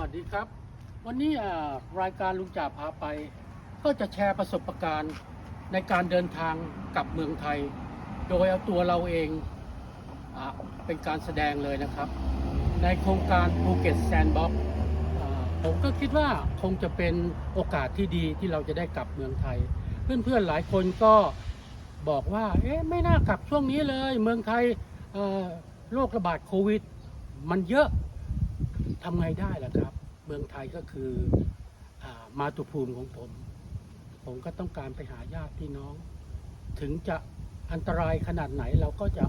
วัสดีครับ วันนี้รายการลุงจ่าพาไป ก็จะแชร์ประสบการณ์ในการเดินทางกลับเมืองไทย โดยเอาตัวเราเองอเป็นการแสดงเลยนะครับ ในโครงการภูเก็ตแซนด์บ็อกผมก็คิดว่าคงจะเป็นโอกาสที่ดีที่เราจะได้กลับเมืองไทย เพื่อนๆหลายคนก็บอกว่าเอ๊ะไม่น่ากลับช่วงนี้เลย เมืองไทยโรคระบาดโควิด มันเยอะทำไงได้ล่ะครับ เมืองไทยก็คืออมาตุภูมิของผม ผมก็ต้องการไปหาญาติพี่น้อง ถึงจะอันตรายขนาดไหนเราก็จะ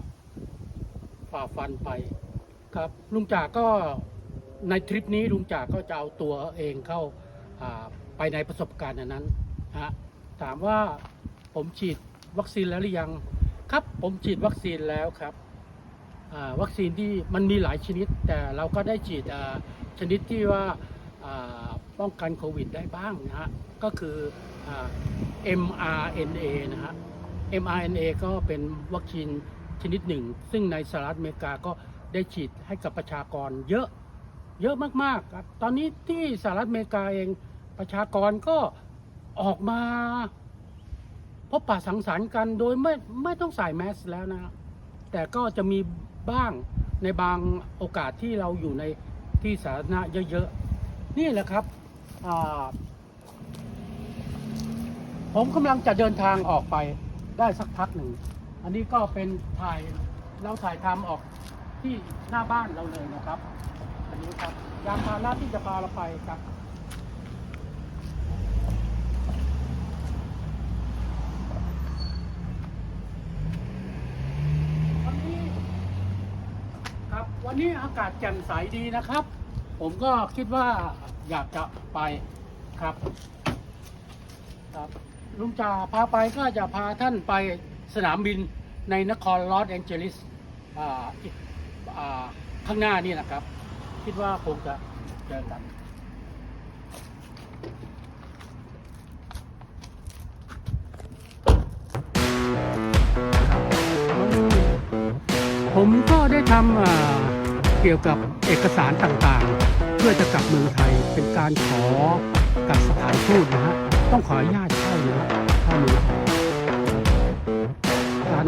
ฝ่าฟันไปครับลุงจ่าก็ในทริปนี้ลุงจ่าก็จะเอาตัวเองเข้าาไปในประสบการณ์นั้นฮะถามว่าผมฉีดวัคซีนแล้วหรือยัง ครับผมฉีดวัคซีนแล้วครับวัคซีนที่มันมีหลายชนิด แต่เราก็ได้ฉีด ชนิดที่ว่าป้องกันโควิดได้บ้างนะฮะก็คือ mRNA นะฮะ mRNA ก็เป็นวัคซีนชนิดหนึ่ง ซึ่งในสหรัฐอเมริกาก็ได้ฉีดให้กับประชากรเยอะเยอะมากๆครับตอนนี้ที่สหรัฐอเมริกาเองประชากรก็ออกมา พบปะสังสรรค์กันโดยไม่ไม่ต้องใส่แมสแล้วนะฮะแต่ก็จะมีบ้างในบางโอกาสที่เราอยู่ใน ที่สาธารณะเยอะๆ นี่แหละครับ ผมกำลังจะเดินทางออกไปได้สักพักหนึ่ง อันนี้ก็เป็นถ่ายเราถ่ายทำออกที่หน้าบ้านเราเลยนะครับ อันนี้ครับยางพาหนะที่จะพาเราไปครับ วันนี้ครับ วันนี้อากาศแจ่มใสดีนะครับ ผมก็คิดว่าอยากจะไปครับครับลุงจ่าพาไปก็จะพาท่านไปสนามบินในนครลอสแองเจลิสอ่าอ่าข้างหน้านี่นะครับ คิดว่าคงจะเจอกันผมก็ได้ทำอ่า เกี่ยวกับเอกสารต่างๆ เพื่อจะกลับเมืองไทยเป็นการขอกับสถานทูตนะฮะต้องขออนุญาตเข้านะฮะเข้าเมืองไทยการ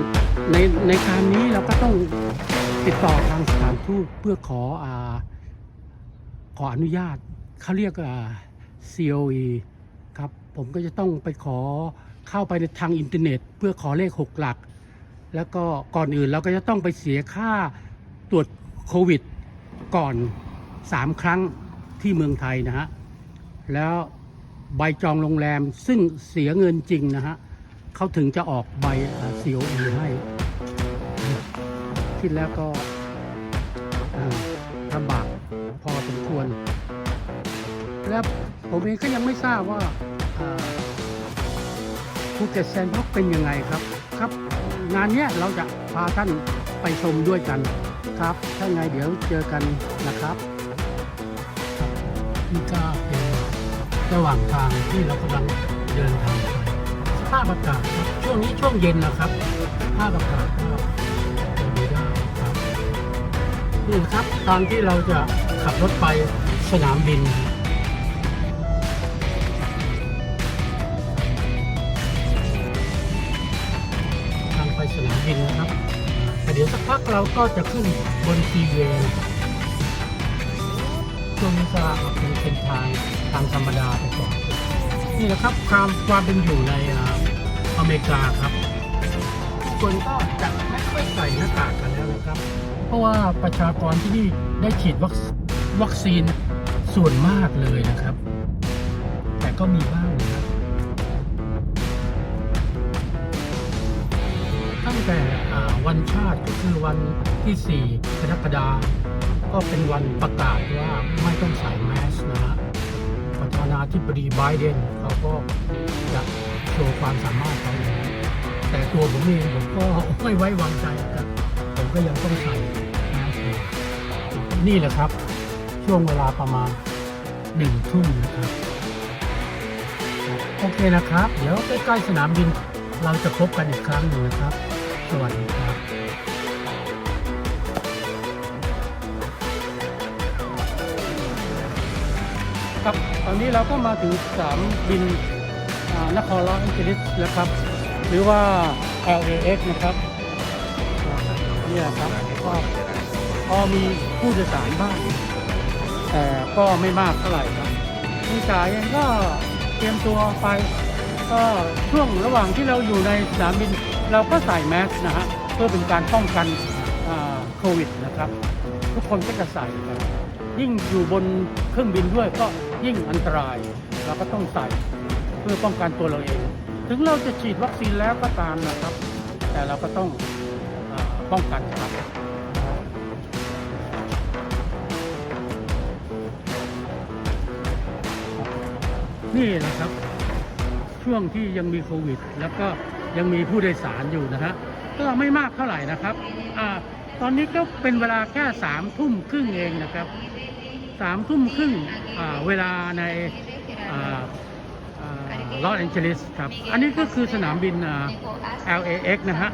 ในในการนี้เราก็ต้องติดต่อทางสถานทูตเพื่อขออ่าขออนุญาตเขาเรียกอ่า COE ครับผมก็จะต้องไปขอเข้าไปในทางอินเทอร์เน็ต เพื่อขอเลขหกหลัก แล้วก็ก่อนอื่นเราก็จะต้องไปเสียค่าตรวจ โควิดก่อน 3 ครั้งที่เมืองไทยนะฮะ แล้วใบจองโรงแรมซึ่งเสียเงินจริงนะฮะเขาถึงจะออกใบ COE ให้ คิดแล้วก็ลำบากพอสมควร แล้วผมเองก็ยังไม่ทราบว่าภูเก็ตแซนด์บ็อกเป็นยังไงครับ ครับ งานเนี้ยเราจะพาท่านไปชมด้วยกัน ครับ ถ้าไงเดี๋ยวเจอกันนะครับนี่ก็เป็นระหว่างทางที่เรากำลังเดินทางไปสภาพอากาศช่วงนี้ช่วงเย็นนะครับสภาพอากาศก็เป็นไปได้ครับนี่นะครับตอนที่เราจะขับรถไปสนามบิน พักเราก็จะขึ้นบนทีเวย์ช่วงนี้จะเป็นเป็นทางทางธรรมดาไปก่อนนี่แหละครับความความเป็นอยู่ในอเมริกาครับคนก็จะไม่ค่อยใส่หน้ากากกันแล้วนะครับ เพราะว่าประชากรที่นี่ได้ฉีดวัควัคซีนส่วนมากเลยนะครับ แต่ก็มีบ้าง ตั้งแต่วันชาติก็คือวันที่ 4 กรกฎาคมก็เป็นวันประกาศว่าไม่ต้องใส่แมสนะฮะประธานาธิบดีไบเดนเขาก็จะโชว์ความสามารถเขาแต่ตัวผมเองผมก็ไม่ไว้วางใจครับผมก็ยังต้องใส่แมสนี่แหละครับ ช่วงเวลาประมาณหนึ่งทุ่มนะครับ โอเคนะครับ เดี๋ยวใกล้ๆสนามบินเราจะพบกันอีกครั้งหนึ่งนะครับ สวัสดีครับครับตอนนี้เราก็มาถึงสนามบินนครลอสแอนเจลิสแล้วครับ หรือว่า LAX นะครับเนี่ยครับก็พอมีผู้โดยสารบ้างแต่ก็ไม่มากเท่าไหร่ครับคุณจ่ายเองก็เตรียมตัวไป ก็ช่วงระหว่างที่เราอยู่ในสนามบิน เราก็ใส่แมสนะฮะเพื่อเป็นการป้องกันโควิดนะครับ ทุกคนก็จะใส่กันยิ่งอยู่บนเครื่องบินด้วยก็ยิ่งอันตราย เราก็ต้องใส่เพื่อป้องกันตัวเราเอง ถึงเราจะฉีดวัคซีนแล้วก็ตามนะครับ แต่เราก็ต้องอป้องกันครับนี่นะครับ ช่วงที่ยังมีโควิด แล้วก็ยังมีผู้โดยสารอยู่นะฮะก็ไม่มากเท่าไหร่นะครับอาตอนนี้ก็เป็นเวลาแค่สามทุ่มครึ่งเองนะครับสามทุ่มครึ่งเวลาในลอสแอนเจลิสครับ อันนี้ก็คือสนามบิน LAX นะฮะ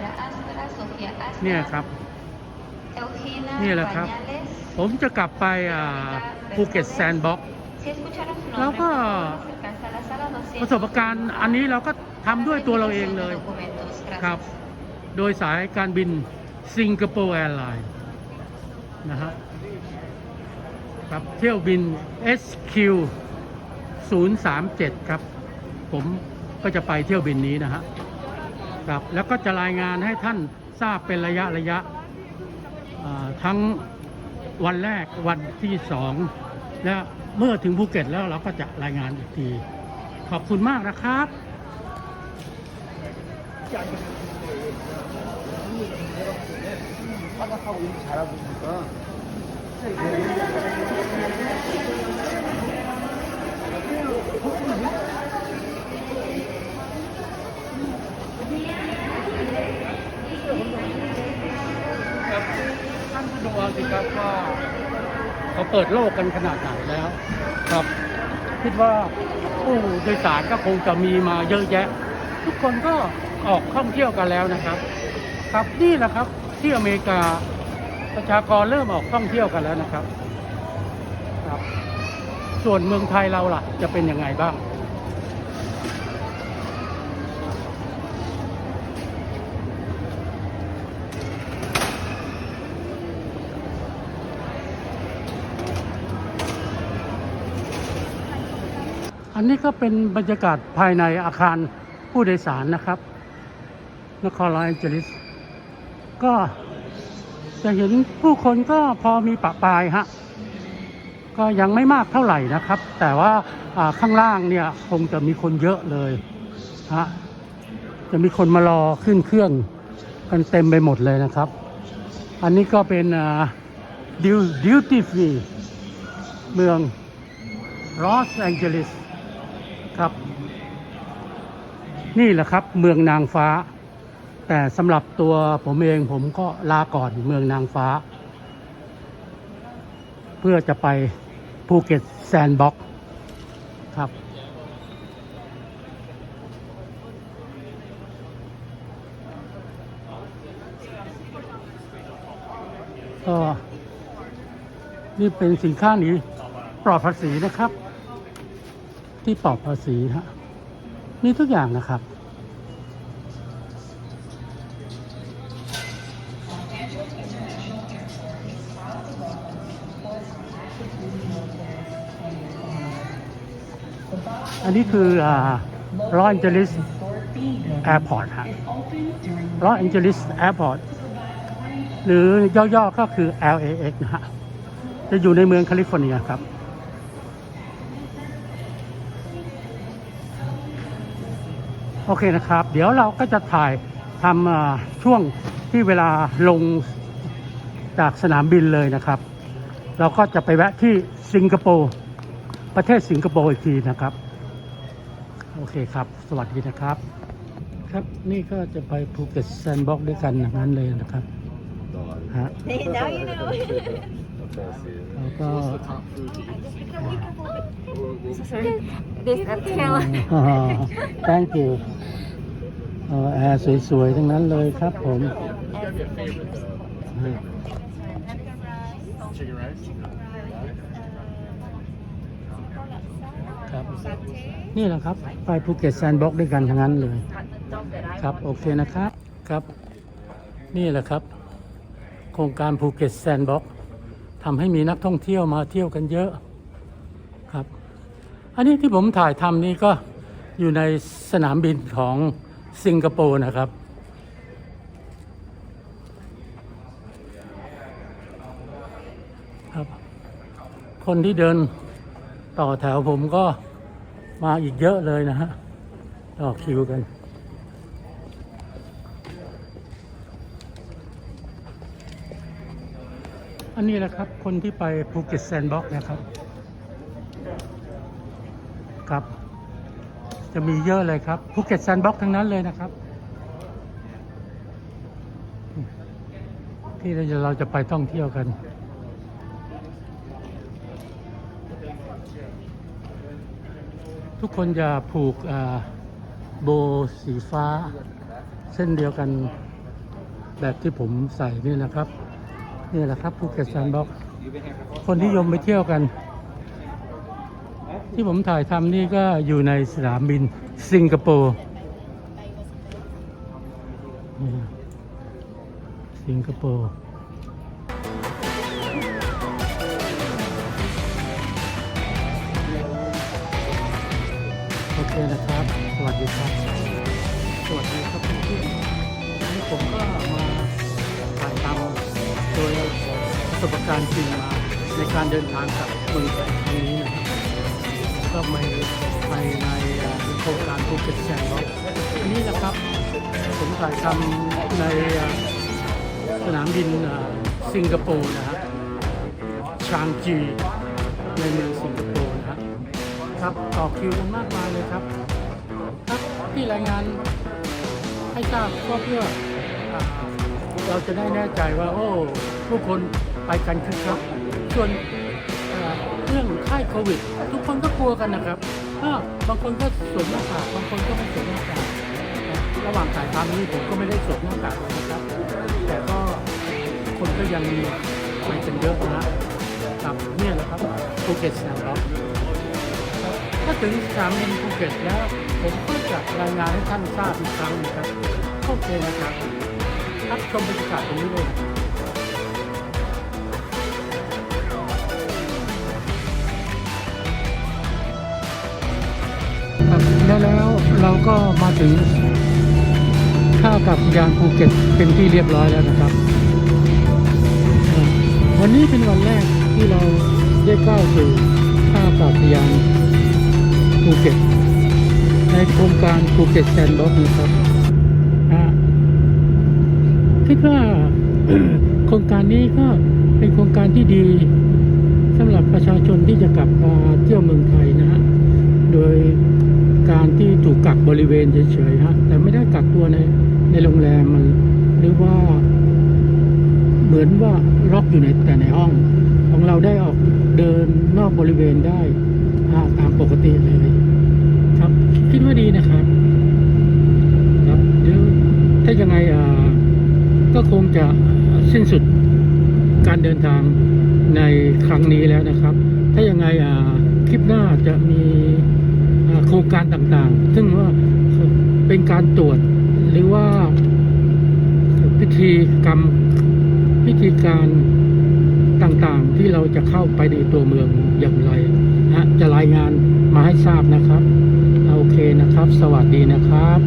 เนี่ยครับ นี่แหละครับ ผมจะกลับไปภูเก็ตแซนด์บ็อกแล้วก็ ประสบการณ์อันนี้เราก็ทำด้วยตัวเราเองเลยครับ โดยสายการบินสิงคโปร์แอร์ไลน์นะฮะครับเที่ยวบิน SQ 037 ครับ ผมก็จะไปเที่ยวบินนี้นะฮะครับแล้วก็จะรายงานให้ท่านทราบเป็นระยะระยะอ่าทั้งวันแรกวันที่สองและเมื่อถึงภูเก็ตแล้วเราก็จะรายงานอีกที ขอบคุณมากนะครับท่านผู้ดูเอาสิครับว่าเขาเปิดโลกกันขนาดไหนแล้ว ครับ คิดว่า ผู้โดยสารก็คงจะมีมาเยอะแยะ ทุกคนก็ออกท่องเที่ยวกันแล้วนะครับ ครับนี่แหละครับที่อเมริกาประชากรเริ่มออกท่องเที่ยวกันแล้วนะครับครับ ส่วนเมืองไทยเราล่ะ จะเป็นยังไงบ้าง อันนี้ก็เป็นบรรยากาศภายในอาคารผู้โดยสารนะครับ นครลอสแอนเจลิส ก็จะเห็นผู้คนก็พอมีปะปายฮะ ก็ยังไม่มากเท่าไหร่นะครับ แต่ว่าข้างล่างเนี่ยคงจะมีคนเยอะเลยฮะ จะมีคนมารอขึ้นเครื่องกันเต็มไปหมดเลยนะครับ อันนี้ก็เป็นดิวดิวตี้ฟรีเมืองลอสแองเจลิส ครับ นี่แหละครับ เมืองนางฟ้า แต่สำหรับตัวผมเองผมก็ลาก่อนเมืองนางฟ้า เพื่อจะไปภูเก็ตแซนด์บ็อกครับก็นี่เป็นสินค้าหนี้ปลอดภาษีนะครับ ที่ปลอดภาษีฮะมีทุกอย่างนะครับ อันนี้คือลอสแอนเจลิสแอร์พอร์ตฮะลอสแอนเจลิสแอร์พอร์ตหรือย่อๆก็คือ LAX นะฮะ จะอยู่ในเมืองแคลิฟอร์เนียครับ โอเคนะครับ เดี๋ยวเราก็จะถ่ายทำช่วงที่เวลาลงจากสนามบินเลยนะครับ เราก็จะไปแวะที่สิงคโปร์ประเทศสิงคโปร์อีกทีนะครับ โอเคครับ สวัสดีนะครับ ครับนี่ก็จะไปภูเก็ตแซนด์บ็อกซ์ด้วยกันอย่างนั้นเลยนะครับ ฮะ now you know. แล้วก็ Sorry. This a tail. อ่า thank you เอ่อแอร์สวยๆ ทั้งนั้นเลยครับผมอ่า chicken rice นี่แหละครับ ไปภูเก็ตแซนด์บ็อกซ์ด้วยกันทั้งนั้นเลย ครับ โอเคนะครับ ครับ นี่แหละครับโครงการภูเก็ตแซนด์บ็อกทำให้มีนักท่องเที่ยวมาเที่ยวกันเยอะครับ อันนี้ที่ผมถ่ายทำนี่ก็อยู่ในสนามบินของสิงคโปร์นะครับ ครับ คนที่เดินต่อแถวผมก็มาอีกเยอะเลยนะฮะต่อคิวกัน อันนี้แหละครับคนที่ไปภูเก็ตแซนด์บ็อกนะครับครับ จะมีเยอะเลยครับภูเก็ตแซนด์บ็อกทั้งนั้นเลยนะครับ ที่เราจะเราจะไปท่องเที่ยวกันทุกคนจะผูกโบสีฟ้า เส้นเดียวกันแบบที่ผมใส่นี่นะครับ นี่แหละครับภูเก็ตแซนด์บ็อกซ์คนนิยมไปเที่ยวกัน ที่ผมถ่ายทำนี่ก็อยู่ในสนามบินสิงคโปร์สิงคโปร์โอเคนะครับ สวัสดีครับ ประสบการณ์จริงมาในการเดินทางกับเมืองไทยครั้งนี้นะครับก็ไปไปในโครงการภูเก็ตแซนด์บ็อกซ์อันนี้นะครับผมถ่ายทำในสนามบินสิงคโปร์นะฮะชางจีในเมืองสิงคโปร์นะฮะครับต่อคิวกันมากมายเลยครับครับที่รายงานให้ทราบก็เพื่อเราจะได้แน่ใจว่า โอ้ ผู้คน ไปกันคึกคักส่วนเรื่องไข้โควิด ทุกคนก็กลัวกันนะครับอ้าบางคนก็สวมหน้ากากบางคนก็ไม่สวมหน้ากากระหว่างถ่ายทำนี้ผมก็ไม่ได้สวมหน้ากากนะครับ แต่ก็คนก็ยังมีไปกันเยอะนะครับเนี่ยแหละครับภูเก็ตแซนด์บ็อกถ้าถึงสนามบินภูเก็ตแล้วผมก็จะรายงานให้ท่านทราบอีกครั้งนะครับโอเคนะครับรับชมบรรยากาศตรงนี้เลย ครับและแล้วเราก็มาถึงท่ากาศยานภูเก็ตเป็นที่เรียบร้อยแล้วนะครับ วันนี้เป็นวันแรกที่เราได้ก้าวสู่ท่ากาศยานภูเก็ตในโครงการภูเก็ตแซนด์บ็อกซ์นะครับคิดว่าโครงการนี้ก็เป็นโครงการที่ดีสำหรับประชาชนที่จะกลับมาเที่ยวเมืองไทยนะฮะโดย การที่ถูกกักบริเวณเฉยๆฮะแต่ไม่ได้กักตัวในในโรงแรมมันหรือว่า เหมือนว่าล็อกอยู่ในแต่ในห้อง ของเราได้ออกเดินนอกบริเวณได้อ่าตามปกติเลย ครับ คิดว่าดีนะครับ ครับเดี๋ยวถ้ายังไงอ่าก็คงจะสิ้นสุดการเดินทางในครั้งนี้แล้วนะครับ ถ้ายังไงอ่าคลิปหน้าจะมี โครงการต่างๆ ซึ่งว่าเป็นการตรวจหรือว่าพิธีกรรมพิธีการต่างๆ ที่เราจะเข้าไปในตัวเมืองอย่างไรนะจะรายงานมาให้ทราบนะครับ โอเคนะครับ สวัสดีนะครับ